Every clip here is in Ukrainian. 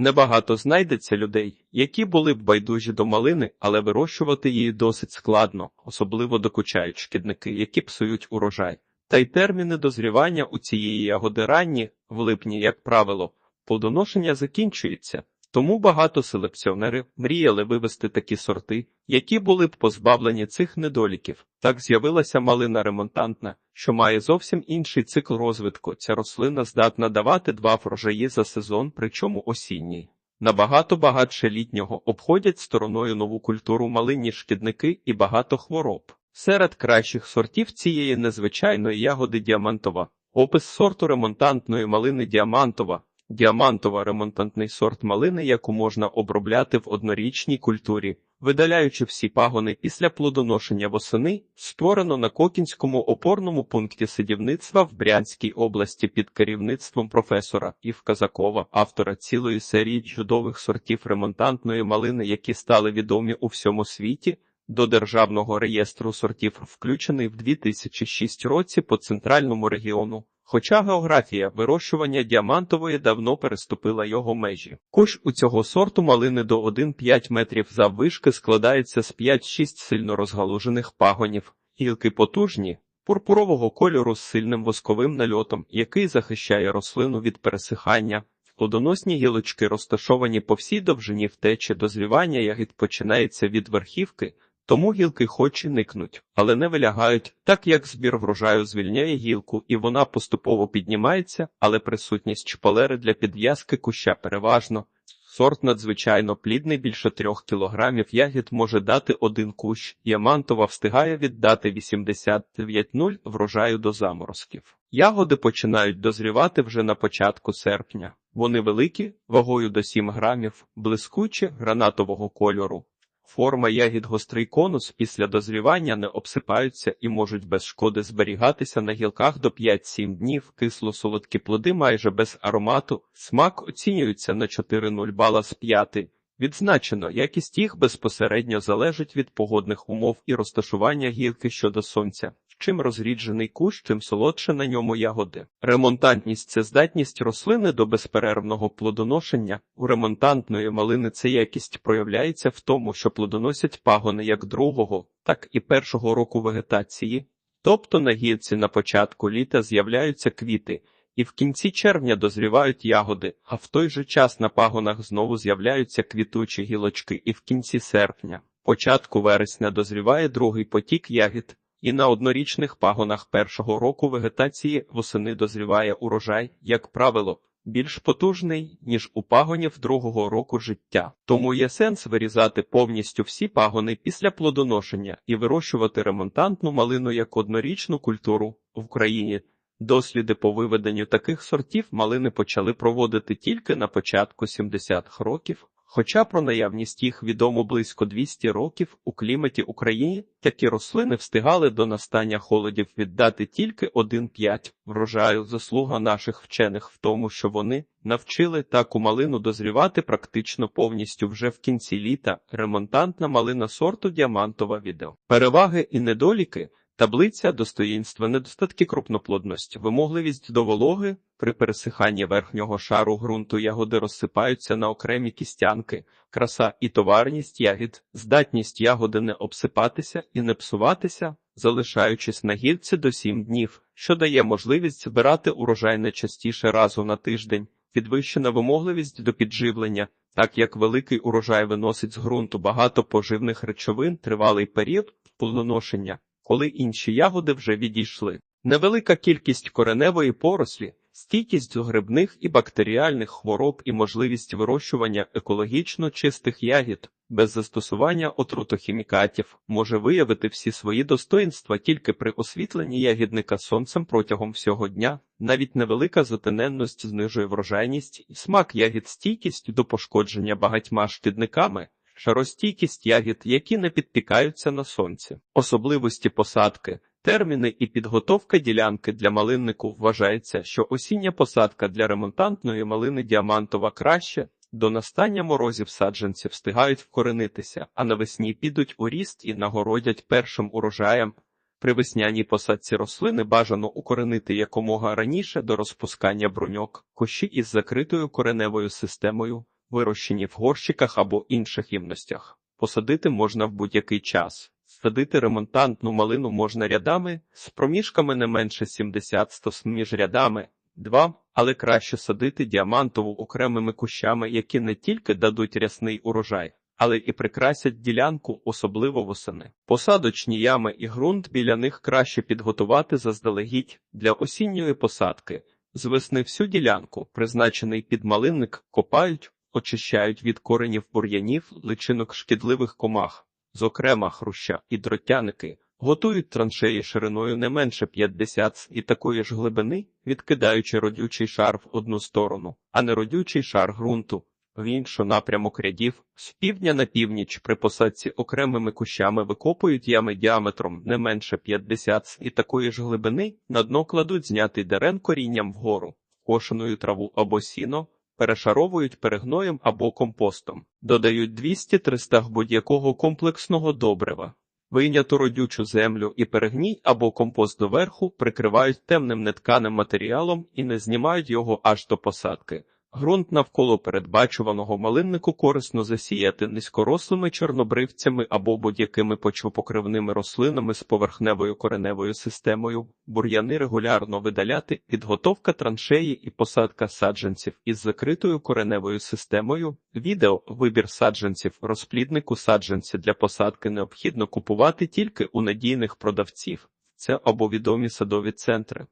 Небагато знайдеться людей, які були б байдужі до малини, але вирощувати її досить складно, особливо докучають шкідники, які псують урожай. Та й терміни дозрівання у цієї ягоди ранні, в липні, як правило, плодоношення закінчується. Тому багато селекціонерів мріяли вивести такі сорти, які були б позбавлені цих недоліків. Так з'явилася малина ремонтантна, що має зовсім інший цикл розвитку. Ця рослина здатна давати два врожаї за сезон, причому осінній. Набагато багатше літнього обходять стороною нову культуру малинні шкідники і багато хвороб. Серед кращих сортів цієї незвичайної ягоди діамантова. Опис сорту ремонтантної малини діамантова. Діамантова ремонтантний сорт малини, яку можна обробляти в однорічній культурі, видаляючи всі пагони після плодоношення восени, створено на Кокінському опорному пункті сидівництва в Брянській області під керівництвом професора Ів Казакова, автора цілої серії чудових сортів ремонтантної малини, які стали відомі у всьому світі. До державного реєстру сортів включений в 2006 році по центральному регіону. Хоча географія вирощування діамантової давно переступила його межі. Кущ у цього сорту малини до 1,5 метрів заввишки складається з 5-6 сильно розгалужених пагонів, гілки потужні, пурпурового кольору з сильним восковим нальотом, який захищає рослину від пересихання. Плодоносні гілочки розташовані по всій довжині втечі дозрівання ягід починається від верхівки, тому гілки хоч і никнуть, але не вилягають, так як збір врожаю звільняє гілку, і вона поступово піднімається, але присутність шпалери для підв'язки куща переважно. Сорт надзвичайно плідний, більше трьох кілограмів ягід може дати один кущ. Ямантова встигає віддати 89,0 врожаю до заморозків. Ягоди починають дозрівати вже на початку серпня. Вони великі, вагою до 7 грамів, блискучі, гранатового кольору. Форма ягід гострий конус після дозрівання не обсипаються і можуть без шкоди зберігатися на гілках до 5-7 днів. Кисло-солодкі плоди майже без аромату. Смак оцінюється на 4,0 бала з 5. Відзначено, якість їх безпосередньо залежить від погодних умов і розташування гілки щодо сонця. Чим розріджений кущ, тим солодше на ньому ягоди. Ремонтантність це здатність рослини до безперервного плодоношення. У ремонтантної малини ця якість проявляється в тому, що плодоносять пагони як другого, так і першого року вегетації. Тобто на гілці на початку літа з'являються квіти, і в кінці червня дозрівають ягоди, а в той же час на пагонах знову з'являються квітучі гілочки, і в кінці серпня, початку вересня дозріває другий потік ягід. І на однорічних пагонах першого року вегетації восени дозріває урожай, як правило, більш потужний, ніж у пагонів другого року життя. Тому є сенс вирізати повністю всі пагони після плодоношення і вирощувати ремонтантну малину як однорічну культуру в Україні. Досліди по виведенню таких сортів малини почали проводити тільки на початку 70-х років. Хоча про наявність їх відомо близько 200 років у кліматі України, такі рослини встигали до настання холодів віддати тільки 1,5 врожаю. Заслуга наших вчених в тому, що вони навчили таку малину дозрівати практично повністю вже в кінці літа. Ремонтантна малина сорту діамантова відео. Переваги і недоліки. Таблиця достоїнства недостатки крупноплодності, вимогливість до вологи, при пересиханні верхнього шару ґрунту ягоди розсипаються на окремі кістянки, краса і товарність ягід, здатність ягоди не обсипатися і не псуватися, залишаючись на гілці до 7 днів, що дає можливість збирати урожай не частіше разу на тиждень, підвищена вимогливість до підживлення, так як великий урожай виносить з ґрунту багато поживних речовин, тривалий період плодоношення коли інші ягоди вже відійшли. Невелика кількість кореневої порослі, стійкість до грибних і бактеріальних хвороб і можливість вирощування екологічно чистих ягід без застосування отрутохімікатів може виявити всі свої достоїнства тільки при освітленні ягідника сонцем протягом всього дня. Навіть невелика затененність знижує врожайність і смак ягід стійкість до пошкодження багатьма шкідниками шаростійкість ягід, які не підпікаються на сонці, особливості посадки, терміни і підготовка ділянки для малиннику вважається, що осіння посадка для ремонтантної малини діамантова краще. До настання морозів саджанці встигають вкоренитися, а навесні підуть у ріст і нагородять першим урожаєм. При весняній посадці рослини бажано укоренити якомога раніше до розпускання бруньок, кущі із закритою кореневою системою, вирощені в горщиках або інших ємностях. Посадити можна в будь-який час. Садити ремонтантну малину можна рядами з проміжками не менше 70-100 між рядами. Два, але краще садити діамантову окремими кущами, які не тільки дадуть рясний урожай, але і прикрасять ділянку, особливо восени. Посадочні ями і ґрунт біля них краще підготувати заздалегідь для осінньої посадки. З весни всю ділянку, призначений під малинник, копають, очищають від коренів бур'янів, личинок шкідливих комах, зокрема хруща і дротяники. Готують траншеї шириною не менше 50 і такої ж глибини, відкидаючи родючий шар в одну сторону, а не родючий шар ґрунту в іншу напрямок рядів. З півдня на північ при посадці окремими кущами викопують ями діаметром не менше 50 і такої ж глибини на дно кладуть знятий дерен корінням вгору, кошеною траву або сіно, перешаровують перегноєм або компостом, додають 200-300 будь-якого комплексного добрива. Вийняту родючу землю і перегній або компост доверху прикривають темним нетканим матеріалом і не знімають його аж до посадки. Грунт навколо передбачуваного малиннику корисно засіяти низькорослими чорнобривцями або будь-якими почвопокривними рослинами з поверхневою кореневою системою, бур'яни регулярно видаляти, підготовка траншеї і посадка саджанців із закритою кореневою системою. Відео вибір саджанців розпліднику саджанці для посадки необхідно купувати тільки у надійних продавців. Це або відомі садові центри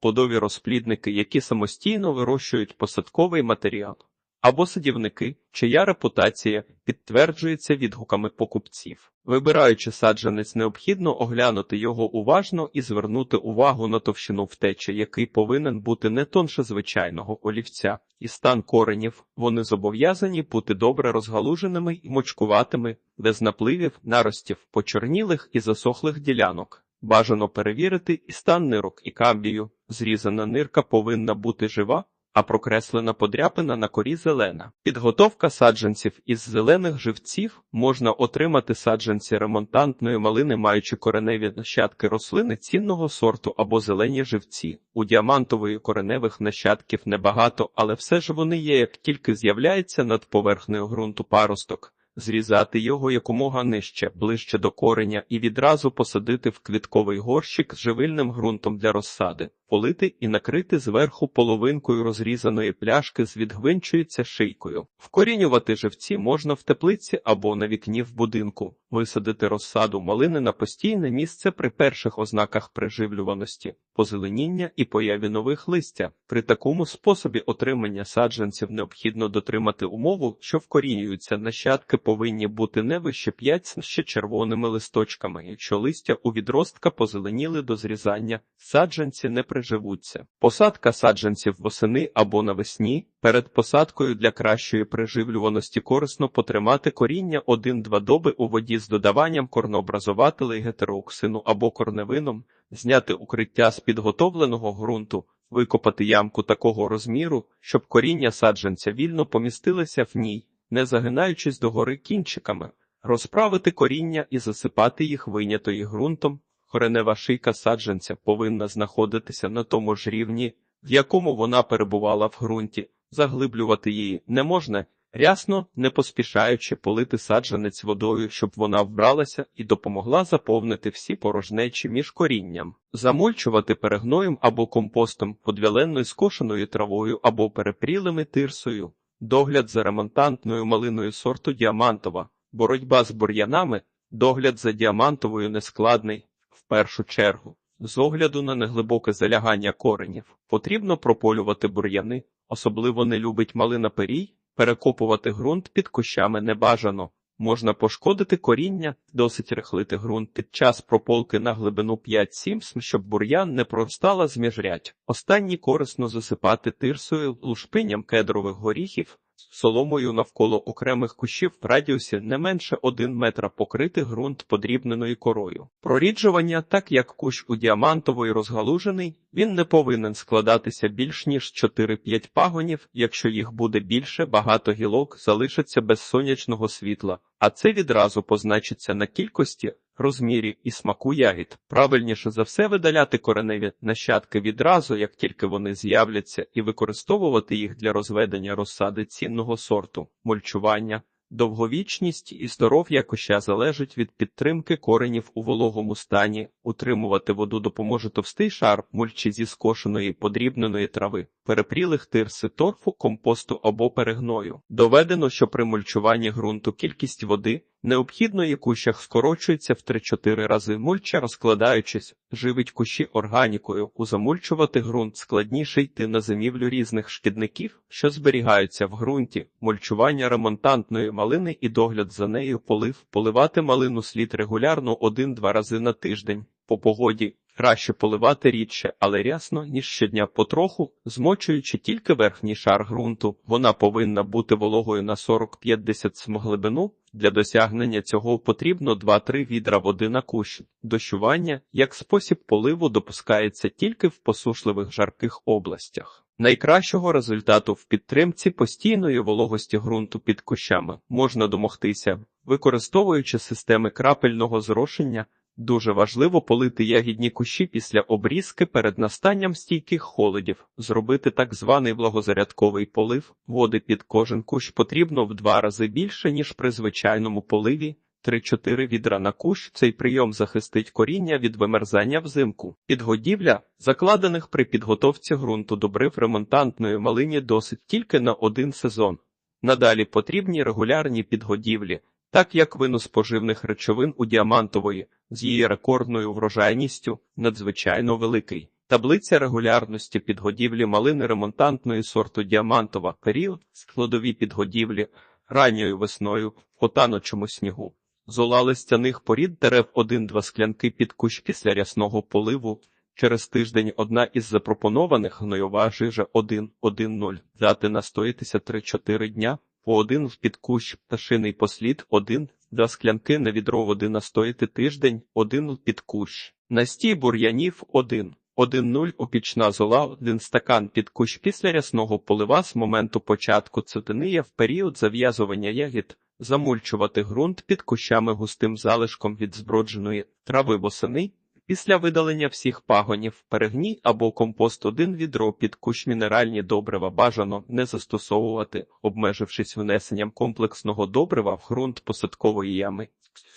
плодові розплідники, які самостійно вирощують посадковий матеріал, або садівники, чия репутація підтверджується відгуками покупців. Вибираючи саджанець, необхідно оглянути його уважно і звернути увагу на товщину втечі, який повинен бути не тонше звичайного олівця, і стан коренів. Вони зобов'язані бути добре розгалуженими і мочкуватими, без напливів, наростів, почорнілих і засохлих ділянок. Бажано перевірити і стан нирок і камбію. Зрізана нирка повинна бути жива, а прокреслена подряпина на корі зелена. Підготовка саджанців із зелених живців можна отримати саджанці ремонтантної малини, маючи кореневі нащадки рослини цінного сорту або зелені живці. У діамантової кореневих нащадків небагато, але все ж вони є, як тільки з'являється над поверхнею ґрунту паросток зрізати його якомога нижче, ближче до кореня, і відразу посадити в квітковий горщик з живильним ґрунтом для розсади, полити і накрити зверху половинкою розрізаної пляшки з відгвинчується шийкою. Вкорінювати живці можна в теплиці або на вікні в будинку, висадити розсаду малини на постійне місце при перших ознаках приживлюваності, позеленіння і появі нових листя. При такому способі отримання саджанців необхідно дотримати умову, що вкорінюються нащадки повинні бути не вище 5 ще червоними листочками. Якщо листя у відростка позеленіли до зрізання, саджанці не приживуться. Посадка саджанців восени або навесні. Перед посадкою для кращої приживлюваності корисно потримати коріння 1-2 доби у воді з додаванням корнообразователей гетерооксину або корневином, зняти укриття з підготовленого ґрунту, викопати ямку такого розміру, щоб коріння саджанця вільно помістилися в ній не загинаючись догори кінчиками, розправити коріння і засипати їх вийнятої ґрунтом. Коренева шийка саджанця повинна знаходитися на тому ж рівні, в якому вона перебувала в ґрунті, заглиблювати її не можна, рясно, не поспішаючи полити саджанець водою, щоб вона вбралася і допомогла заповнити всі порожнечі між корінням, замульчувати перегноєм або компостом, подвяленною скошеною травою або перепрілими тирсою. Догляд за ремонтантною малиною сорту діамантова, боротьба з бур'янами, догляд за діамантовою нескладний, першу чергу. З огляду на неглибоке залягання коренів потрібно прополювати бур'яни, особливо не любить малина перій, перекопувати ґрунт під кущами небажано. Можна пошкодити коріння, досить рихлити ґрунт під час прополки на глибину 5-7 см, щоб бур'ян не простала з міжрядь. Останні корисно засипати тирсою лушпинням кедрових горіхів, соломою навколо окремих кущів в радіусі не менше 1 метра покрити ґрунт подрібненою корою. Проріджування, так як кущ у діамантової розгалужений, він не повинен складатися більш ніж 4-5 пагонів, якщо їх буде більше, багато гілок залишиться без сонячного світла, а це відразу позначиться на кількості розмірі і смаку ягід. Правильніше за все видаляти кореневі нащадки відразу, як тільки вони з'являться, і використовувати їх для розведення розсади цінного сорту, мульчування. Довговічність і здоров'я коща залежить від підтримки коренів у вологому стані. Утримувати воду допоможе товстий шар мульчі зі скошеної подрібненої трави, перепрілих тирси торфу, компосту або перегною. Доведено, що при мульчуванні ґрунту кількість води необхідної кущах скорочується в 3-4 рази. Мульча, розкладаючись, живить кущі органікою. Узамульчувати ґрунт складніше йти на зимівлю різних шкідників, що зберігаються в ґрунті, мульчування ремонтантної малини і догляд за нею полив. Поливати малину слід регулярно 1-2 рази на тиждень. По погоді краще поливати рідше, але рясно, ніж щодня потроху, змочуючи тільки верхній шар ґрунту. Вона повинна бути вологою на 40-50 см глибину. Для досягнення цього потрібно 2-3 відра води на кущ. Дощування, як спосіб поливу, допускається тільки в посушливих жарких областях. Найкращого результату в підтримці постійної вологості ґрунту під кущами можна домогтися, використовуючи системи крапельного зрошення. Дуже важливо полити ягідні кущі після обрізки перед настанням стійких холодів, зробити так званий влагозарядковий полив. Води під кожен кущ потрібно в два рази більше, ніж при звичайному поливі. 3-4 відра на кущ цей прийом захистить коріння від вимерзання взимку. Підгодівля, закладених при підготовці ґрунту добрив ремонтантної малині досить тільки на один сезон. Надалі потрібні регулярні підгодівлі, так як винос поживних речовин у діамантової з її рекордною врожайністю надзвичайно великий. Таблиця регулярності підгодівлі малини ремонтантної сорту діамантова період складові підгодівлі ранньою весною в хотаночому снігу. Зола листяних порід дерев 1-2 склянки під кущ після рясного поливу. Через тиждень одна із запропонованих гнойова жижа 1-1-0. Дати настоїтися 3-4 дня, один в підкущ пташиний послід 1, Два склянки на відро води настояти тиждень, один під кущ. Настій бур'янів 1. 1-0 опічна зола, один стакан під кущ після рясного полива з моменту початку цитинія в період зав'язування ягід, замульчувати ґрунт під кущами густим залишком від збродженої трави восени, після видалення всіх пагонів, перегній або компост один відро під кущ мінеральні добрива бажано не застосовувати, обмежившись внесенням комплексного добрива в ґрунт посадкової ями.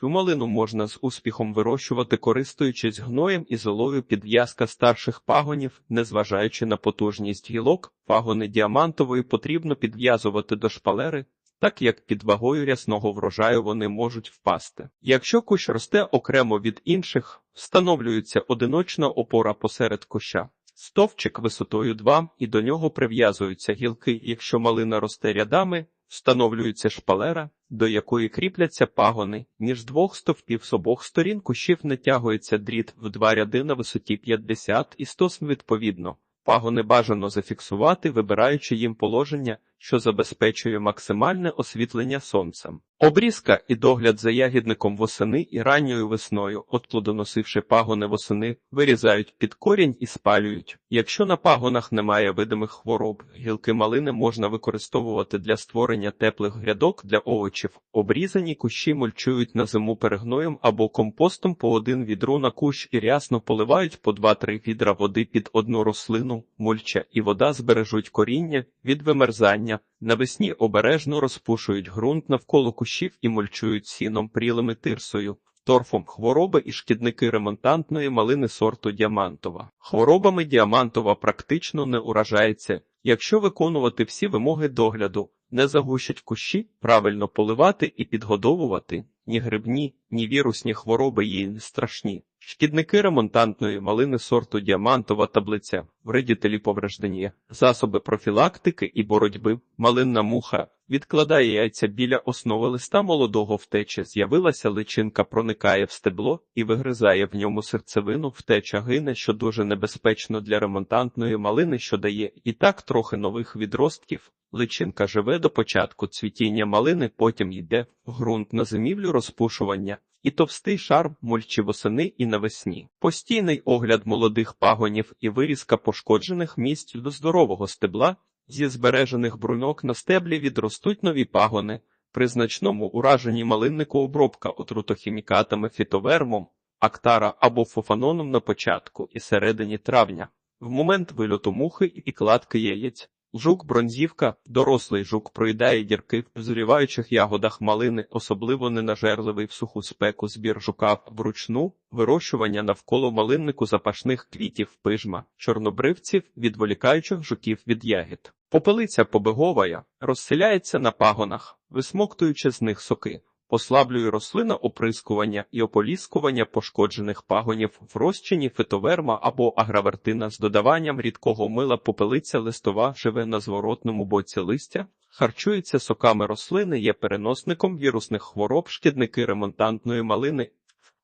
Цю малину можна з успіхом вирощувати, користуючись гноєм і золою підв'язка старших пагонів, незважаючи на потужність гілок, пагони діамантової потрібно підв'язувати до шпалери, так як під вагою рясного врожаю вони можуть впасти. Якщо кущ росте окремо від інших, встановлюється одиночна опора посеред куща. Стовчик висотою 2 і до нього прив'язуються гілки. Якщо малина росте рядами, встановлюється шпалера, до якої кріпляться пагони. Між двох стовпів з обох сторін кущів натягується дріт в два ряди на висоті 50 і 100 см відповідно. Пагони бажано зафіксувати, вибираючи їм положення, що забезпечує максимальне освітлення сонцем. Обрізка і догляд за ягідником восени і ранньою весною, от плодоносивши пагони восени, вирізають під корінь і спалюють. Якщо на пагонах немає видимих хвороб, гілки малини можна використовувати для створення теплих грядок для овочів. Обрізані кущі мульчують на зиму перегноєм або компостом по один відру на кущ і рясно поливають по 2-3 відра води під одну рослину, мульча і вода збережуть коріння від вимерзання. Навесні обережно розпушують ґрунт навколо кущів і мульчують сіном прілими тирсою, торфом хвороби і шкідники ремонтантної малини сорту діамантова. Хворобами діамантова практично не уражається, якщо виконувати всі вимоги догляду, не загущать кущі, правильно поливати і підгодовувати. Ні грибні, ні вірусні хвороби їй не страшні. Шкідники ремонтантної малини сорту діамантова таблиця, вредітелі повреждення, засоби профілактики і боротьби, малинна муха, відкладає яйця біля основи листа молодого втечі, з'явилася личинка, проникає в стебло і вигризає в ньому серцевину, втеча гине, що дуже небезпечно для ремонтантної малини, що дає і так трохи нових відростків. Личинка живе до початку цвітіння малини, потім йде в ґрунт на зимівлю розпушування і товстий шар мульчі восени і навесні. Постійний огляд молодих пагонів і вирізка пошкоджених місць до здорового стебла зі збережених брунок на стеблі відростуть нові пагони. При значному ураженні малиннику обробка отрутохімікатами фітовермом, актара або фофаноном на початку і середині травня. В момент вильоту мухи і кладки яєць. Жук-бронзівка, дорослий жук проїдає дірки в зріваючих ягодах малини, особливо ненажерливий в суху спеку збір жука вручну, вирощування навколо малиннику запашних квітів пижма, чорнобривців, відволікаючих жуків від ягід. Попелиця побеговая розселяється на пагонах, висмоктуючи з них соки. Послаблює рослина оприскування і ополіскування пошкоджених пагонів в розчині фитоверма або агравертина з додаванням рідкого мила попелиця листова живе на зворотному боці листя, харчується соками рослини, є переносником вірусних хвороб, шкідники ремонтантної малини.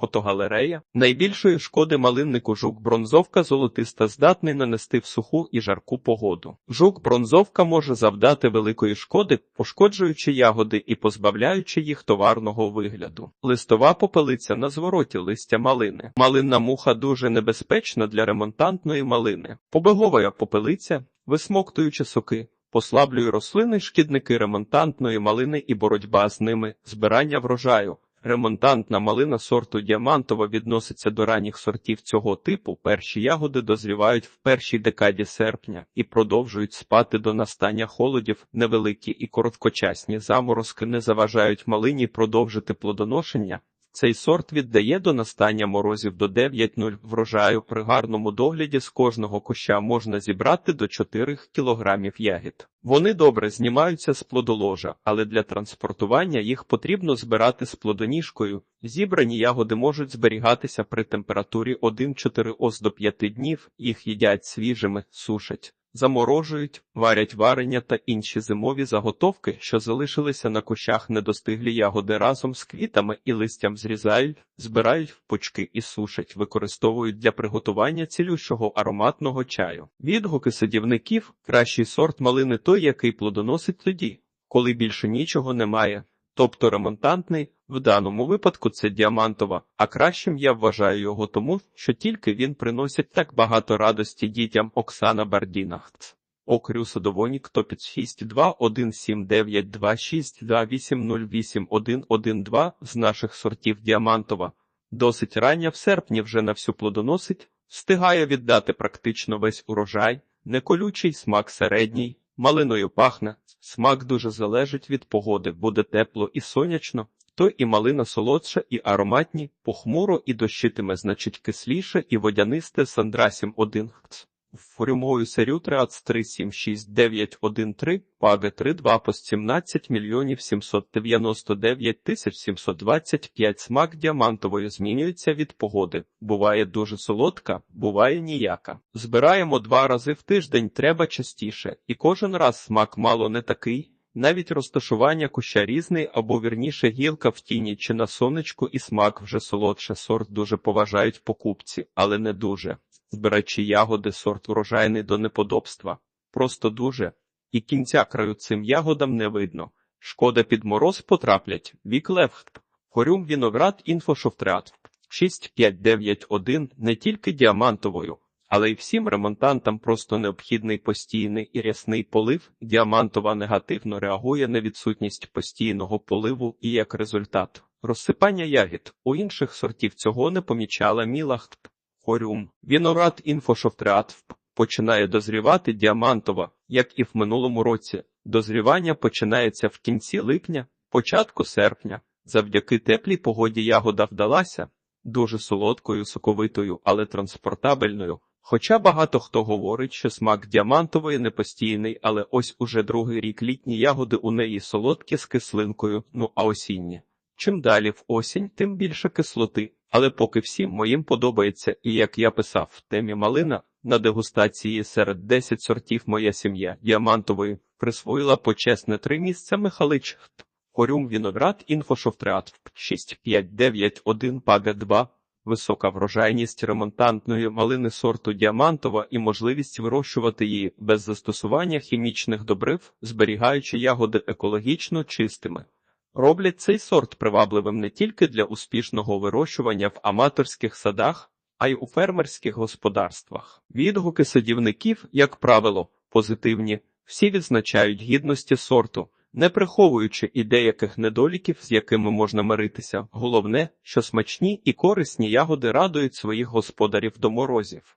Фотогалерея найбільшої шкоди малиннику жук бронзовка золотиста здатний нанести в суху і жарку погоду. Жук бронзовка може завдати великої шкоди, пошкоджуючи ягоди і позбавляючи їх товарного вигляду. Листова попелиця на звороті листя малини. Малинна муха дуже небезпечна для ремонтантної малини. Побегова попелиця, висмоктуючи соки. Послаблює рослини, шкідники ремонтантної малини і боротьба з ними, збирання врожаю. Ремонтантна малина сорту діамантова відноситься до ранніх сортів цього типу. Перші ягоди дозрівають в першій декаді серпня і продовжують спати до настання холодів. Невеликі і короткочасні заморозки не заважають малині продовжити плодоношення. Цей сорт віддає до настання морозів до 9-0 врожаю. При гарному догляді з кожного куща можна зібрати до 4 кілограмів ягід. Вони добре знімаються з плодоложа, але для транспортування їх потрібно збирати з плодоніжкою. Зібрані ягоди можуть зберігатися при температурі 1-4 ос до 5 днів, їх їдять свіжими, сушать заморожують, варять варення та інші зимові заготовки, що залишилися на кущах недостиглі ягоди разом з квітами і листям зрізають, збирають в почки і сушать, використовують для приготування цілющого ароматного чаю. Відгуки садівників кращий сорт малини той, який плодоносить тоді, коли більше нічого немає. Тобто ремонтантний, в даному випадку це діамантова, а кращим я вважаю його тому, що тільки він приносить так багато радості дітям Оксана Бардінахц. Окрю Садовонік Топіц 62179262808112 з наших сортів діамантова. Досить рання в серпні вже на всю плодоносить, встигає віддати практично весь урожай, неколючий смак середній, малиною пахне, смак дуже залежить від погоди, буде тепло і сонячно, то і малина солодша, і ароматні, похмуро і дощитиме, значить кисліше і водянисте з андрасім 1 Форюмою серю 373769113, паги 32 по 17 мільйонів 799 тисяч 725 смак діамантової змінюється від погоди. Буває дуже солодка, буває ніяка. Збираємо два рази в тиждень, треба частіше, і кожен раз смак мало не такий. Навіть розташування куща різний або вірніше гілка в тіні чи на сонечку і смак вже солодше сорт дуже поважають покупці, але не дуже. Збирачі ягоди сорт урожайний до неподобства. Просто дуже. І кінця краю цим ягодам не видно. Шкода під мороз потраплять. Вік левхт. Хорюм віноград інфошофтрат. 6591 не тільки діамантовою, але й всім ремонтантам просто необхідний постійний і рясний полив. Діамантова негативно реагує на відсутність постійного поливу і як результат розсипання ягід. У інших сортів цього не помічала мілахт. Хорюм. Вінорад інфошофтреат починає дозрівати діамантова, як і в минулому році. Дозрівання починається в кінці липня, початку серпня. Завдяки теплій погоді ягода вдалася дуже солодкою, соковитою, але транспортабельною. Хоча багато хто говорить, що смак діамантової непостійний, але ось уже другий рік літні ягоди у неї солодкі з кислинкою, ну а осінні. Чим далі в осінь, тим більше кислоти. Але поки всім моїм подобається, і як я писав в темі малина, на дегустації серед 10 сортів моя сім'я діамантової присвоїла почесне три місця Михалич, Хорюм Віноград, Інфошофтреат 6591 Пага 2, висока врожайність ремонтантної малини сорту діамантова і можливість вирощувати її без застосування хімічних добрив, зберігаючи ягоди екологічно чистими. Роблять цей сорт привабливим не тільки для успішного вирощування в аматорських садах, а й у фермерських господарствах. Відгуки садівників, як правило, позитивні, всі відзначають гідності сорту, не приховуючи і деяких недоліків, з якими можна миритися. Головне, що смачні і корисні ягоди радують своїх господарів до морозів.